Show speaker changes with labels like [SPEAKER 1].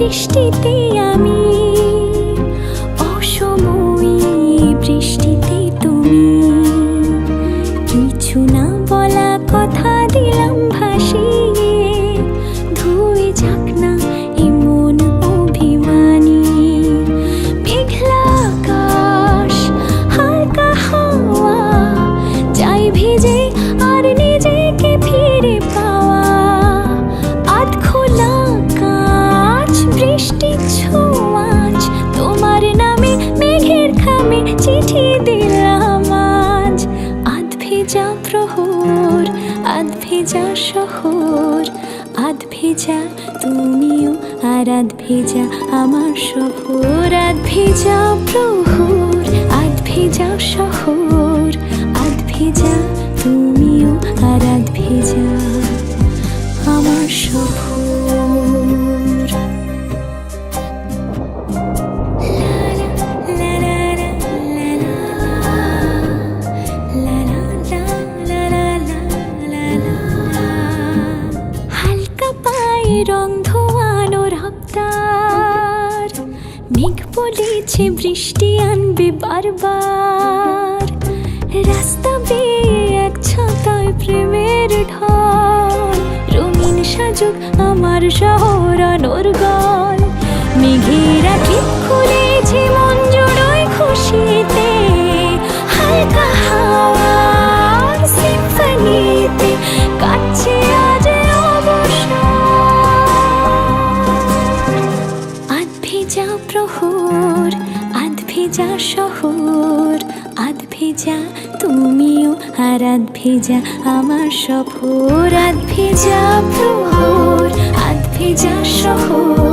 [SPEAKER 1] সৃষ্টিতে আমি বৃষ্টি ছোঁয়াচ, তোমার নামে মেঘের খামে চিঠি দিলাম আজ। আধ ভেজা প্রহর, আধ ভেজা শহর, আধ ভেজা তুমিও আর আধ ভেজা আমার শহর। আধ ভেজা প্রহর, আধ ভেজা শহর। রং হপ্তার মেঘ বলেছে বৃষ্টি আনবে বারবার। রাস্তা বেয়ে এক ছাতায় প্রেমের ঢল। রঙিন সাজুক আমার শহর আনোর গল মেঘেরা ঠিক খুলেছে ভেজা প্রহর, আধ ভেজা শহর, আধ ভেজা তুমিও আর আধ ভেজা আমার সফর আধ ভেজা প্রহর, আধ ভেজা শহর।